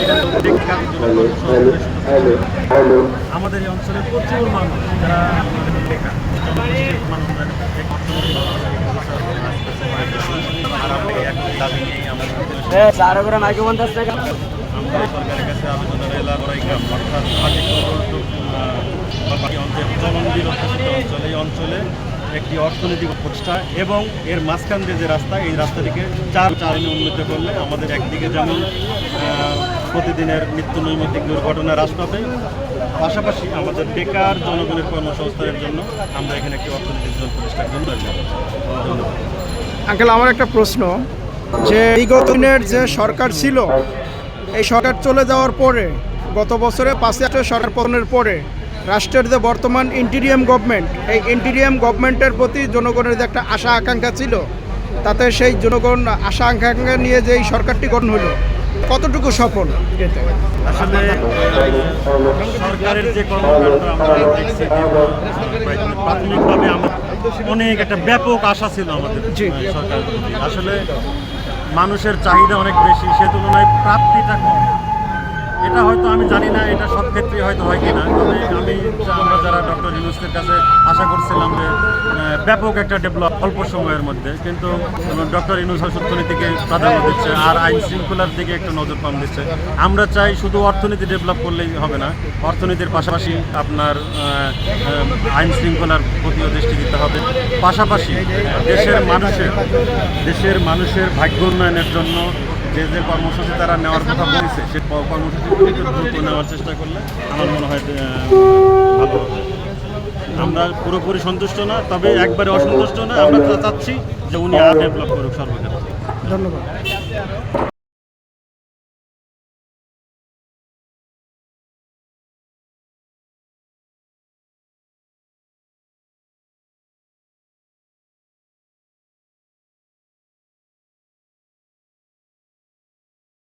এখানে। আমাদের এই অঞ্চলে প্রচুর মানুষ যারা বেকার। সরকারের কাছে আবেদন এলাকা করাই গ্রাম। অর্থাৎ অঞ্চল এই অঞ্চলে একটি অর্থনৈতিক প্রতিষ্ঠা এবং এর মাঝখান দিয়ে যে রাস্তা এই রাস্তাটিকে চার চারণে উন্নীত করলে আমাদের একদিকে যেমন প্রতিদিনের নিত্য নৈমিত্তিক দুর্ঘটনা হ্রাস পাবে পাশাপাশি আমাদের বেকার জনগণের কর্মসংস্থানের জন্য আমরা এখানে একটি অর্থনৈতিক জোন প্রতিষ্ঠার জন্য আঙ্কেল, আমার একটা প্রশ্ন। যে বিগত দিনের যে সরকার ছিল, এই সরকার চলে যাওয়ার পরে, গত বছরে পাঁচই আগস্ট সরকার পতনের পরে, রাষ্ট্রের যে বর্তমান ইন্টিরিয়াম গভর্নমেন্ট এই ইন্টিরিয়াম গভর্নমেন্টের প্রতি জনগণের যে একটা আশা আকাঙ্ক্ষা ছিল, তাতে সেই জনগণ আশা আকাঙ্ক্ষা নিয়ে যে এই সরকারটি গঠন হলো কতটুকু সফল আসলে সরকারের যে কর্মকাণ্ড আমরা দেখছি প্রাথমিকভাবে অনেক একটা ব্যাপক আশা ছিল আমাদের। সরকারের আসলে মানুষের চাহিদা অনেক বেশি সে তুলনায় প্রাপ্তিটা কম। এটা হয়তো আমি জানি না, এটা সব ক্ষেত্রে হয়তো হয় কিনা। তবে আমি আমরা যারা ডক্টর ইউনুসের কাছে আশা করছিলাম যে ব্যাপক একটা ডেভেলপ অল্প সময়ের মধ্যে, কিন্তু ডক্টর ইউনুস অর্থনীতিকে প্রাধান্য দিচ্ছে আর আইন শৃঙ্খলার দিকে একটু নজর কম দিচ্ছে। আমরা চাই শুধু অর্থনীতি ডেভেলপ করলেই হবে না, অর্থনীতির পাশাপাশি আপনার আইন শৃঙ্খলার প্রতিও দৃষ্টি দিতে হবে। পাশাপাশি দেশের মানুষের দেশের মানুষের ভাগ্য উন্নয়নের জন্য যে যে কর্মসূচি তারা নেওয়ার কথা বলেছে, সে কর্মসূচি দ্রুত নেওয়ার চেষ্টা করলে আমার মনে হয় ভালো হবে। আমরা পুরোপুরি সন্তুষ্ট না, তবে একবারে অসন্তুষ্ট না, আমরা চাচ্ছি যে উনি আর ডেভেলপ করুক সর্বক্ষেত্রে। ধন্যবাদ।